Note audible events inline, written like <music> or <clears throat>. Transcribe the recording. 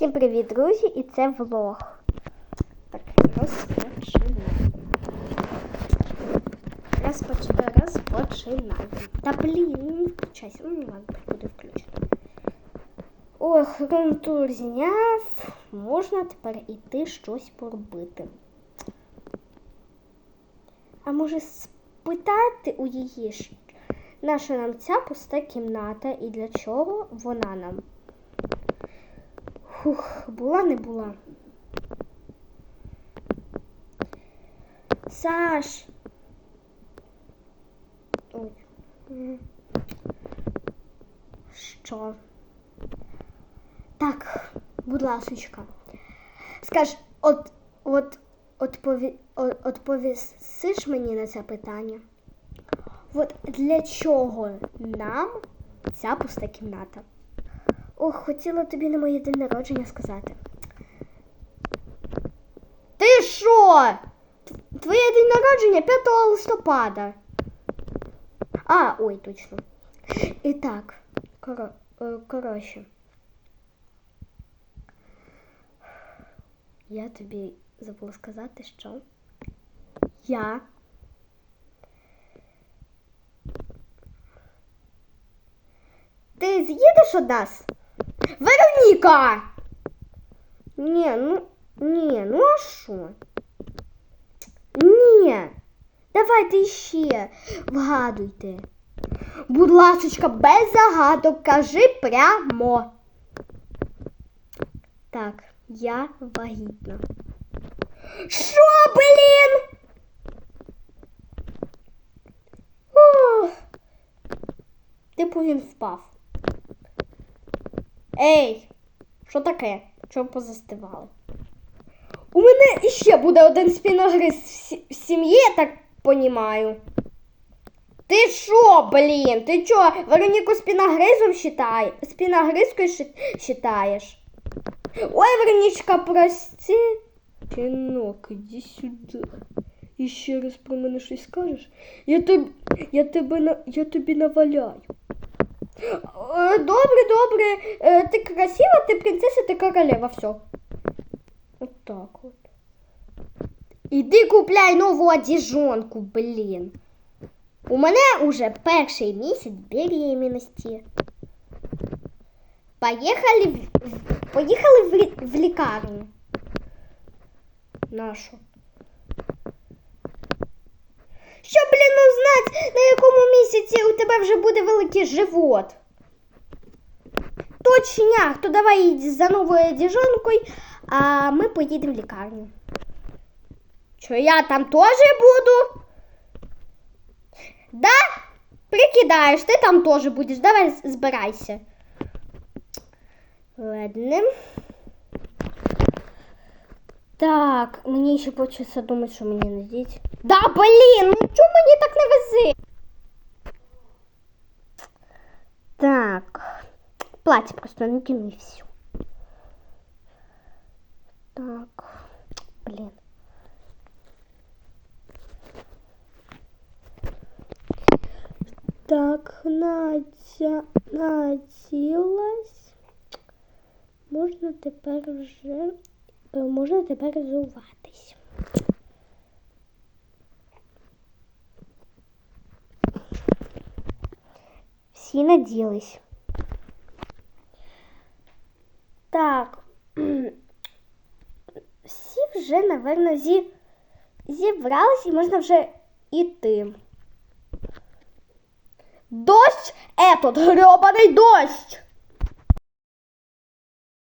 Всім привіт, друзі, і це влог. Так, розпочинаємо. Розпоч... Розпочинаємо. Та блін, не включайся. Ну ладно, буде включено. Ох, румтур зняв. Можна тепер іти щось поробити. А може спитати у її, наша нам ця пуста кімната і для чого вона нам? Фух, була не була. Саш. Ой. Що? Так, будь ласочка. Скаж, от, от, отпові, от, мені на це питання? От для чого нам ця пуста кімната? Ох, хотіла тобі на моє день народження сказати. Ти що? Твоє день народження 5 листопада. А, ой, точно. І так, коро, е, коротше. Я тобі забула сказати, що я Ти з'їдеш від нас? Вероніка! Ні, ну, ні, ну а що? Ні. Давайте ще вгадуйте. Будь ласочка, без загадок кажи прямо. Так, я вагітна. Що, блін? Ох. Типу він впав. Ей, що таке? Чого позастивали? У мене іще буде один спіногриз в сім'ї, я так понімаю. Ти що, блін? Ти чо, Вероніку спіногризом считай, спіногризкою считаєш? Ой, Веронічка, прости. Тінок, іди сюди. І ще раз про мене щось скажеш? Я тобі, я тебе я тобі наваляю. Е, Добре, добре. Е, Ти красива, ти принцеса, ти королева, все. От так от. Іди купляй нову одежонку, блін. У мене уже перший місяць беременності. Поїхали в, в- поїхали в, лі- в лікарню. Нашу. Щоб, блін, узнать, на якому місяці у тебе вже буде великий живот. Точняк, то давай за новою одежонкою, а ми поїдемо в лікарню. Що я там теж буду? Да? Прикидаєш, ти там теж будеш. Давай збирайся. Ладно. Так, мені ще почеться думати, що мені надіть. Да, блін, ну чому мені так не вези? Так. Платье просто надену и все. Так. Блин. Так, Надя наділась. Можна тепер вже е, можна тепер зуватись. Всі наділись. Так. <clears throat> Всі вже, напевно, зі... зібрались і можна вже іти. Дощ, этот гребаний дощ.